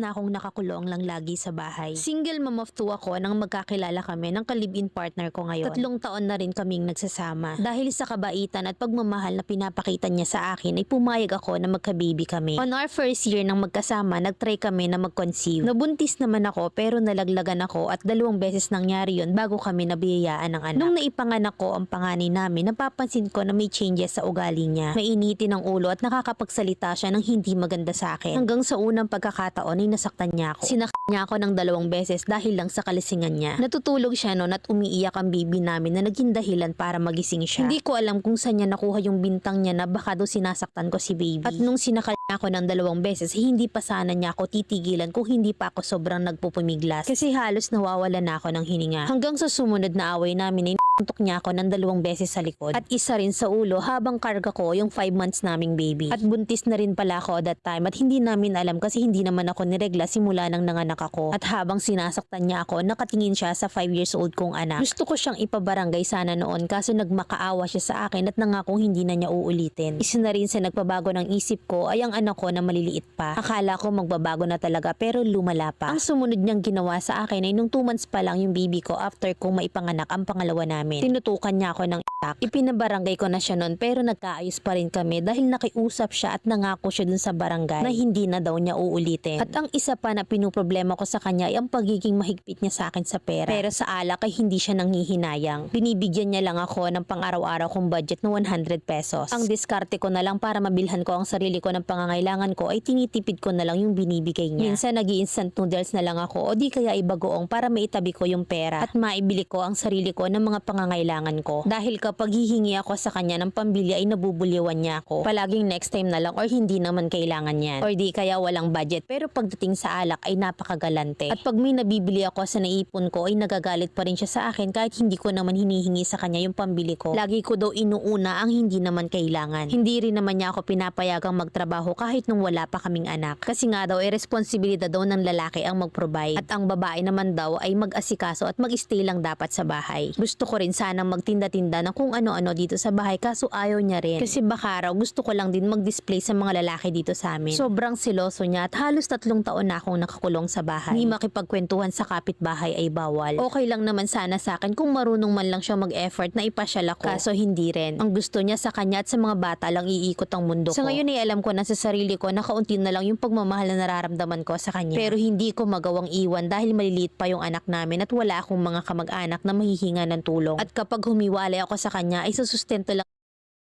na akong nakakulong lang lagi sa bahay. Single mom of two ako nang magkakilala kami ng kalibin partner ko ngayon. Tatlong taon na rin kaming nagsasama. Dahil sa kabaitan at pagmamahal na pinapakita niya sa akin ay pumayag ako na magka-baby kami. On our first year ng magkasama, nagtry kami na mag-conceive. Nabuntis naman ako pero nalaglagan ako at dalawang beses nangyari yon bago kami nabiyayaan ng anak. Nung naipanganak ko ang panganay namin, napapansin ko na may changes sa ugali niya. Mainitin ang ulo at nakakapagsalita siya ng hindi maganda sa akin. Hanggang sa unang pagkakataon ay nasaktan niya ako. Sinak niya ako ng dalawang beses dahil lang sa kalisingan niya. Natutulog siya noon at umiiyak ang baby namin na naging dahilan para magising siya. Hindi ko alam kung saan niya nakuha yung bintang niya na baka daw sinasaktan ko si baby. At nung sinakal niya ako ng dalawang beses, hindi pa sana niya ako titigilan kung hindi pa ako sobrang nagpupumiglas. Kasi halos nawawala na ako ng hininga. Hanggang sa sumunod na away namin ay Tuntok niya ako ng dalawang beses sa likod at isa rin sa ulo habang karga ko yung 5 months naming baby. At buntis na rin pala ako that time at hindi namin alam kasi hindi naman ako niregla simula nang nanganak ako. At habang sinasaktan niya ako, nakatingin siya sa 5 years old kong anak. Gusto ko siyang ipabarangay sana noon kaso nagmakaawa siya sa akin at nangakong hindi na niya uulitin. Isa na rin sa nagpabago ng isip ko ay ang anak ko na maliliit pa. Akala ko magbabago na talaga pero lumala pa. Ang sumunod niyang ginawa sa akin ay nung 2 months pa lang yung baby ko after kong maipanganak ang pangalawa namin. Tinutukan niya ako ng itak. Ipinabarangay ko na siya noon pero nagkaayos pa rin kami dahil nakiusap siya at nangako siya dun sa barangay na hindi na daw niya uulitin. At ang isa pa na pinuproblema ko sa kanya ay ang pagiging mahigpit niya sa akin sa pera. Pero sa alak ay hindi siya nanghihinayang. Binibigyan niya lang ako ng pang-araw-araw kong budget na 100 pesos. Ang diskarte ko na lang para mabilhan ko ang sarili ko ng pangangailangan ko ay tinitipid ko na lang yung binibigay niya. Minsan nag instant noodles na lang ako o di kaya ibagoong para maitabi ko yung pera at maibili ko ang sarili ko ng mga pangangailangan ko. Dahil kapag hihingi ako sa kanya ng pambili ay nabubuliwan niya ako. Palaging next time na lang or hindi naman kailangan yan. Or di kaya walang budget pero pagdating sa alak ay napakagalante. At pag may nabibili ako sa naipon ko ay nagagalit pa rin siya sa akin kahit hindi ko naman hinihingi sa kanya yung pambili ko. Lagi ko daw inuuna ang hindi naman kailangan. Hindi rin naman niya ako pinapayagang magtrabaho kahit nung wala pa kaming anak. Kasi nga daw ay responsibilidad daw ng lalaki ang mag-provide. At ang babae naman daw ay mag-asikaso at mag-stay lang dapat sa bahay. Gusto ko rin sanang magtinda-tinda ng kung ano-ano dito sa bahay kaso ayaw niya rin. Kasi baka raw gusto ko lang din mag-display sa mga lalaki dito sa amin. Sobrang siloso niya at halos tatlong taon na akong nakakulong sa bahay. Hindi makipagkwentuhan sa kapitbahay ay bawal. Okay lang naman sana sa akin kung marunong man lang siya mag-effort na ipasyal ako. Kaso hindi rin. Ang gusto niya sa kanya at sa mga bata lang iikot ang mundo Sa ko. ngayon ay alam ko na sa sarili ko na kaunti na lang yung pagmamahal na nararamdaman ko sa kanya. Pero hindi ko magawang iwan dahil maliliit pa yung anak namin at wala akong mga kamag-anak na mahihinga ng tulong. At kapag humiwalay ako sa kanya ay susustento lang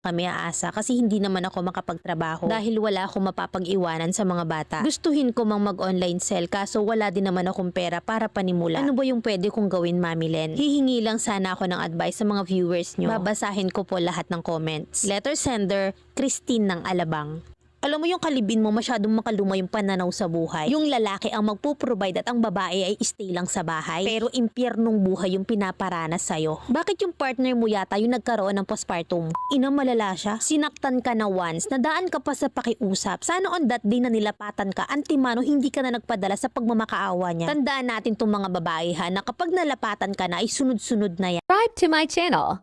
kami aasa kasi hindi naman ako makapagtrabaho dahil wala akong mapapag-iwanan sa mga bata. Gustuhin ko mang mag-online sell kaso wala din naman akong pera para panimula. Ano ba yung pwede kong gawin, Mami Len? Hihingi lang sana ako ng advice sa mga viewers nyo. Babasahin ko po lahat ng comments. Letter sender, Christine ng Alabang. Alam mo yung kalibin mo masyadong makaluma yung pananaw sa buhay. Yung lalaki ang magpo-provide at ang babae ay stay lang sa bahay. Pero impyernong buhay yung pinaparanas sa'yo. Bakit yung partner mo yata yung nagkaroon ng postpartum? Ina malala siya. Sinaktan ka na once. Nadaan ka pa sa pakiusap. Sana on that day na nilapatan ka, antimano hindi ka na nagpadala sa pagmamakaawa niya. Tandaan natin tong mga babae ha na kapag nalapatan ka na ay sunod-sunod na yan. Subscribe to my channel